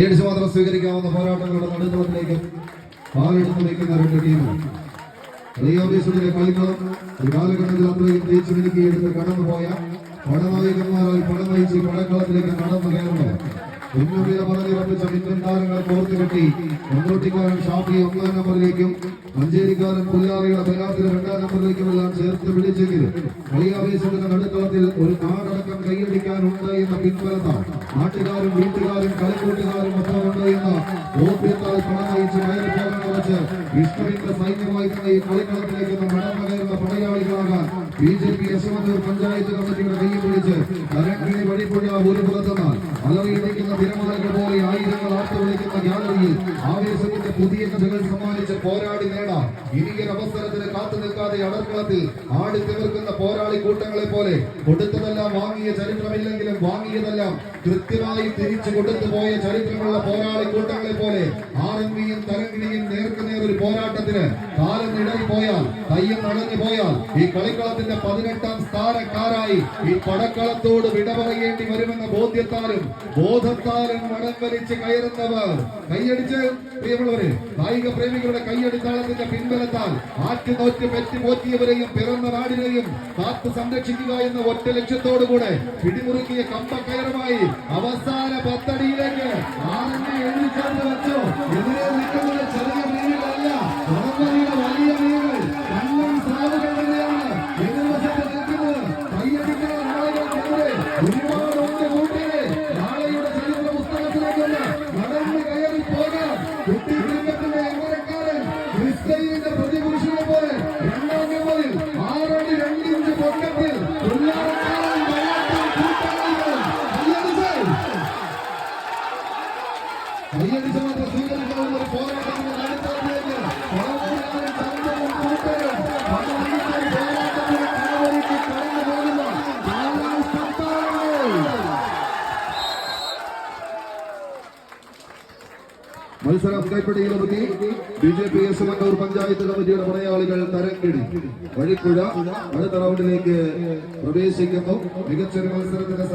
ഏഴ് മാത്രം സ്വീകരിക്കാവുന്ന പോരാട്ടങ്ങളുടെ നടുത്തളത്തിലേക്കും പാലിടത്തിലേക്കും രണ്ട് ടീമുകൾ. കളിയോഫീസിലെ കളികളും ഒരു കാലഘട്ടത്തിൽ അത്രയും തേച്ചു മിനുക്കിയെടുത്ത് കടന്നുപോയ പടനായകന്മാരായി പടം നയിച്ച് പടക്കളത്തിലേക്ക് നടന്നു കയറുന്നത് മുന്നോട്ടിലെ പറഞ്ഞുറപ്പിച്ച കോർത്തു കെട്ടി കൊണ്ടോട്ടിക്കാരൻ ഷാഫി ഒന്നാം നമ്പറിലേക്കും മഞ്ചേരിക്കാരൻ പുല്ലാറിയുടെ ബലാത്തിന് രണ്ടാം നമ്പറിലേക്കുമെല്ലാം ചേർത്ത് ഒരു നാടടക്കം കൈയടിക്കാനുണ്ട് എന്ന പിൻബലത്താണ് നാട്ടുകാരും വീട്ടുകാരും കളിക്കൂട്ടുകാരും ഒപ്പം ഉണ്ട് എന്ന ബോധ്യത്താൽ വെച്ച് വിഷ്ണുവിന്റെ സൈന്യമായി കളിക്കളത്തിലേക്ക് മടങ്ങ കയറുന്ന പടയാളികളാകാൻ B J P Yashwanthur panchayat കമ്മിറ്റിയുടെ കൈയിൽ പിടിച്ച് കരങ്കിണി വഴിപ്പുഴ ഒരു പുറത്തെന്നാൽ അലറിയിരിക്കുന്ന തിരമാലകൾ പോലെ ആയിരങ്ങൾ ആർത്തു വിളിക്കുന്ന ഗ്യാലറിയിൽ ആവേശത്തിന്റെ പുതിയ കഥകൾ സമ്മാനിച്ച് പോരാടി നേടാം. ഇനിയൊരു അവസരത്തിന് കാത്തു നിൽക്കാതെ അടർക്കളത്തിൽ ആടി തീർക്കുന്ന പോരാളി കൂട്ടങ്ങളെ പോലെ കൊടുത്തതെല്ലാം വാങ്ങിയ ചരിത്രമില്ലെങ്കിലും വാങ്ങിയതെല്ലാം കൃത്യമായി തിരിച്ചു കൊടുത്തു പോയ ചരിത്രമുള്ള പോരാളി കൂട്ടങ്ങളെ പോലെ ആറന്മിയും വിയും നേർക്കുനേർ ഒരു പോരാട്ടത്തിന് കാലം ഇടറി പോയാൽ കയ്യം നടന്നു പോയാൽ ഈ കളിക്കളത്തിന്റെ പതിനെട്ടാം സ്ഥാനക്കാരായി ഈ പടക്കളത്തോട് വിട പറയേണ്ടി വരുമെന്ന ബോധ്യത്താലും ബോധത്താലും മടം വലിച്ച് കയറുന്നവർ. കൈയടിച്ച് പ്രിയമുള്ളവരെ കായിക പ്രേമികളുടെ കൈയടിത്താളത്തിന്റെ പിൻബലത്താൽ ആറ്റുനോറ്റ് പെറ്റി പോറ്റിയവരെയും പിറന്ന നാടിനെയും കാത്തു സംരക്ഷിക്കുക എന്ന ഒറ്റ ലക്ഷ്യത്തോടുകൂടെ പിടിമുറുക്കിയ കമ്പക്കയറുമായി അവസാന പത്തടിയിലേക്ക് ആറിനെ എഴുതി വെച്ചു. എതിരെ നിൽക്കുന്നത് ക്രിസ്തീന്റെ പ്രതിപുരുഷനെ പോലെ രണ്ടാം നമ്പറിൽ ആറടി രണ്ടിഞ്ച് പൊക്കത്തിൽ കയ്യടിച്ച മാത്രം സ്വീകരിക്കാവുന്ന മത്സരം കൈപ്പിടിയിലൊതുക്കി B J P S Mannur panchayat കമ്മിറ്റിയുടെ പടയാളികൾ തരംകിടി വഴിപ്പുഴ അടുത്ത റൗണ്ടിലേക്ക് പ്രവേശിക്കുന്നു. മികച്ചൊരു മത്സരത്തിന്റെ